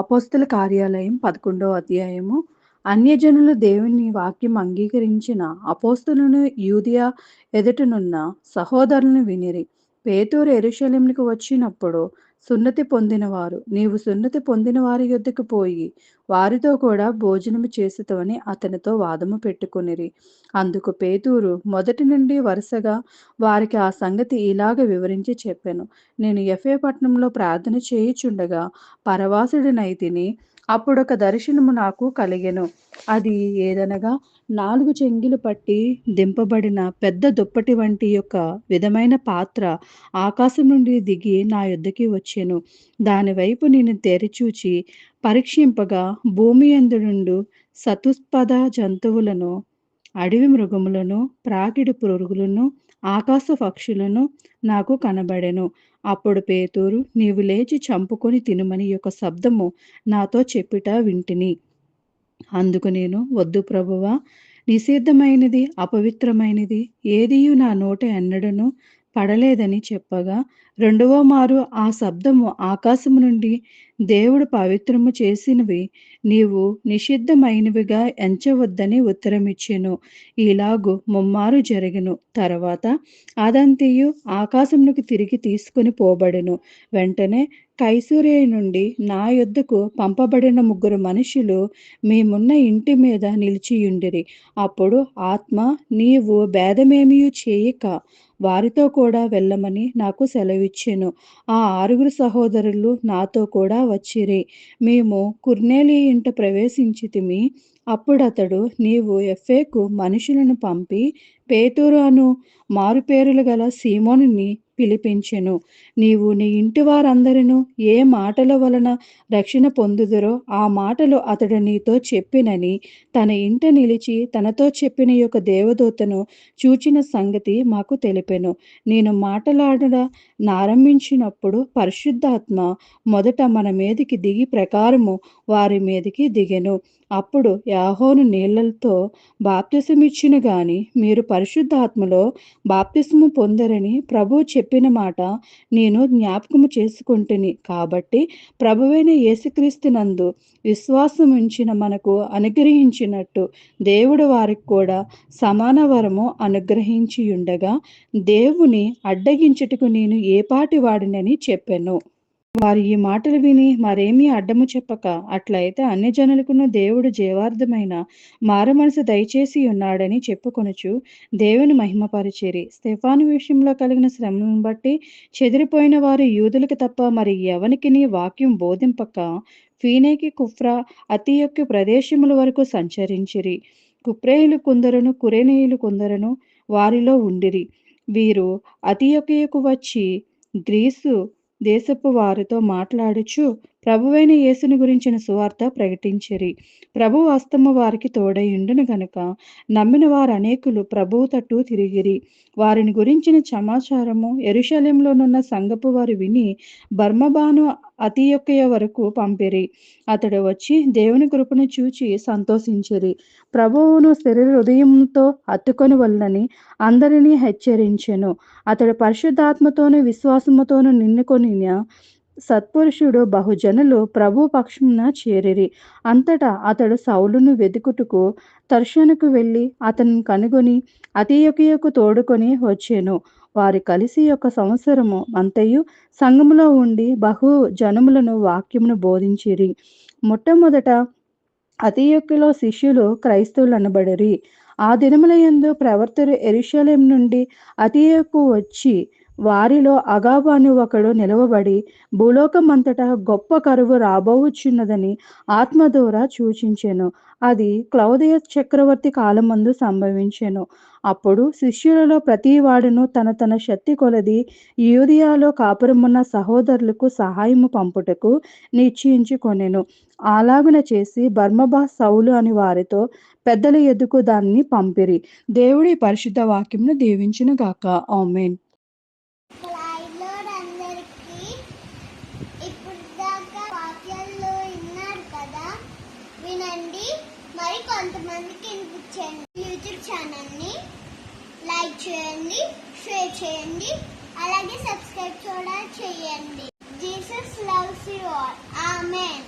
అపోస్తుల కార్యాలయం పదకొండో అధ్యాయము. అన్యజనులు దేవుని వాక్యం అంగీకరించిన అపోస్తులను యూదియా ఎదుటనున్న సహోదరులను వినిరి. పేతూరు ఎరుషలేంకి వచ్చినప్పుడు సున్నతి పొందినవారు. నీవు సున్నతి పొందిన వారి యొద్దకు పోయి వారితో కూడా భోజనము చేసేతవని అతనితో వాదము పెట్టుకునిరి. అందుకు పేతూరు మొదటి నుండి వరుసగా వారికి ఆ సంగతి ఇలాగ వివరించి చెప్పాను. నేను ఎఫే పట్నంలో ప్రార్థన చేయుచుండగా పరవాసుడినైతిని అప్పుడొక దర్శనము నాకు కలిగెను. అది ఏదనగా నాలుగు చెంగిలు పట్టి దింపబడిన పెద్ద దుప్పటి వంటి యొక్క విధమైన పాత్ర ఆకాశం నుండి దిగి నా యొద్దకి వచ్చాను. దానివైపు నేను తెరిచూచి పరీక్షింపగా భూమి ఎందుండు సతుస్పద జంతువులను అడవి మృగములను ప్రాకిడి పురుగులను ఆకాశ పక్షులను నాకు కనబడెను. అప్పుడు పేతూరు నీవు లేచి చంపుకొని తినుమని యొక్క శబ్దము నాతో చెప్పిట వింటిని. అందుకు నేను వద్దు ప్రభువా నిషిద్ధమైనది అపవిత్రమైనది ఏదియు నా నోట ఎన్నడను పడలేదని చెప్పగా రెండవ మారు ఆ శబ్దము ఆకాశము నుండి దేవుడు పవిత్రము చేసినవి నీవు నిషిద్ధమైనవిగా ఎంచవద్దని ఉత్తరమిచ్చెను. ఇలాగు ముమ్మారు జరిగను. తర్వాత అదంతియు ఆకాశమునకు తిరిగి తీసుకుని పోబడెను. వెంటనే కైసూరే నుండి నా యొద్దకు పంపబడిన ముగ్గురు మనుషులు మేమున్న ఇంటి మీద నిలిచియుండిరి. అప్పుడు ఆత్మ నీవు భేదమేమియు చేయక వారితో కూడా వెళ్ళమని నాకు సెలవిచ్చాను. ఆ ఆరుగురు సహోదరులు నాతో కూడా వచ్చిరి. మేము కుర్నేలి ఇంట ప్రవేశించితిమి. అప్పుడతడు నీవు ఎఫ్ఏకు మనుషులను పంపి పేతూరు అను మారుపేరులు గల సీమోనుని పిలిపించెను. నీవు నీ ఇంటి వారందరిను ఏ మాటల వలన రక్షణ పొందుదురో ఆ మాటలు అతడు నీతో చెప్పినని తన ఇంట నిలిచి తనతో చెప్పిన యొక్క దేవదూతను చూచిన సంగతి మాకు తెలిపెను. నేను మాటలాడడ నారంభించినప్పుడు పరిశుద్ధాత్మ మొదట మన మీదికి దిగి ప్రకారము వారి మీదికి దిగెను. అప్పుడు యాహోను నీళ్ళతో బాప్తిసమిచ్చిన గాని మీరు పరిశుద్ధాత్మలో బాప్తిస్ము పొందరని ప్రభు చెప్పిన మాట నేను జ్ఞాపకము చేసుకుంటుని. కాబట్టి ప్రభువైన యేసుక్రీస్తునందు విశ్వాసం ఉంచిన మనకు అనుగ్రహించినట్టు దేవుడు వారికి కూడా సమాన వరము అనుగ్రహించి ఉండగా దేవుని అడ్డగించుటకు నేను ఏపాటి వాడినని చెప్పాను. వారు ఈ మాటలు విని మరేమీ అడ్డము చెప్పక అట్లయితే అన్ని జనులకును దేవుడు జీవార్థమైన మారమనసు దయచేసి ఉన్నాడని చెప్పుకొనుచు దేవుని మహిమపరిచేరి. స్టెఫాను విషయంలో కలిగిన శ్రమను బట్టి చెదిరిపోయిన వారు యూదులకు తప్ప మరి ఎవనికి వాక్యం బోధింపక ఫీనేకి కుఫ్రా అతి యొక్క ప్రదేశముల వరకు సంచరించిరి. కుప్రేయులు కొందరును కురేనేయులు కొందరును వారిలో ఉండిరి. వీరు అతి యొక్కకు వచ్చి గ్రీసు దేశపు వారితో మాట్లాడుచు ప్రభువైన యేసుని గురించిన సువార్త ప్రకటించిరి. ప్రభు వాస్తమ వారికి తోడయుండును గనుక నమ్మిన వారు అనేకులు ప్రభువు తట్టు తిరిగిరి. వారిని గురించిన సమాచారము ఎరుశల్యంలోనున్న సంగపు వారు విని బర్మబాను అతియొక్కయ వరకు పంపిరి. అతడు వచ్చి దేవుని కృపను చూచి సంతోషించిరి. ప్రభువును శరీర హృదయంతో అత్తుకొని వల్లని అందరినీ హెచ్చరించెను. అతడు పరిశుద్ధాత్మతోను విశ్వాసముతోనూ నిన్నుకొని సత్పురుషుడు బహుజనులు ప్రభు పక్షమున చేరిరి. అంతటా అతడు సౌలును వెతుకుటకు తర్షనుకు వెళ్ళి అతను కనుగొని అతియొకయకు తోడుకొని వచ్చాను. వారు కలిసి ఒక సంవత్సరము అంతయు సంఘములో ఉండి బహు జనములను వాక్యమును బోధించిరి. మొట్టమొదట అతియొక్కలో శిష్యులు క్రైస్తవులు అనబడిరి ఆ దినముల యందు ప్రవర్తరు ఎరుషలేం నుండి అతియకు వచ్చి వారిలో అగాబాను ఒకడు నిలవబడి భూలోకమంతటా గొప్ప కరువు రాబోవచ్చున్నదని ఆత్మ ద్వారా సూచించెను. అది క్లౌదయ చక్రవర్తి కాలమందు సంభవించెను. అప్పుడు శిష్యులలో ప్రతి వాడును తన తన శక్తి కొలది యూదియాలో కాపురమున్న సహోదరులకు సహాయము పంపుటకు నిశ్చయించుకొనెను అలాగున చేసి బర్మబా సౌలు అని వారితో పెద్దల ఎద్దుకు దాన్ని పంపిరి. దేవుడి పరిశుద్ధ వాక్యంను దీవించును గాక ఆమెన్. చేయండి షేర్ చేయండి అలాగే సబ్స్క్రైబ్ కూడా చేయండి. Jesus loves you all amen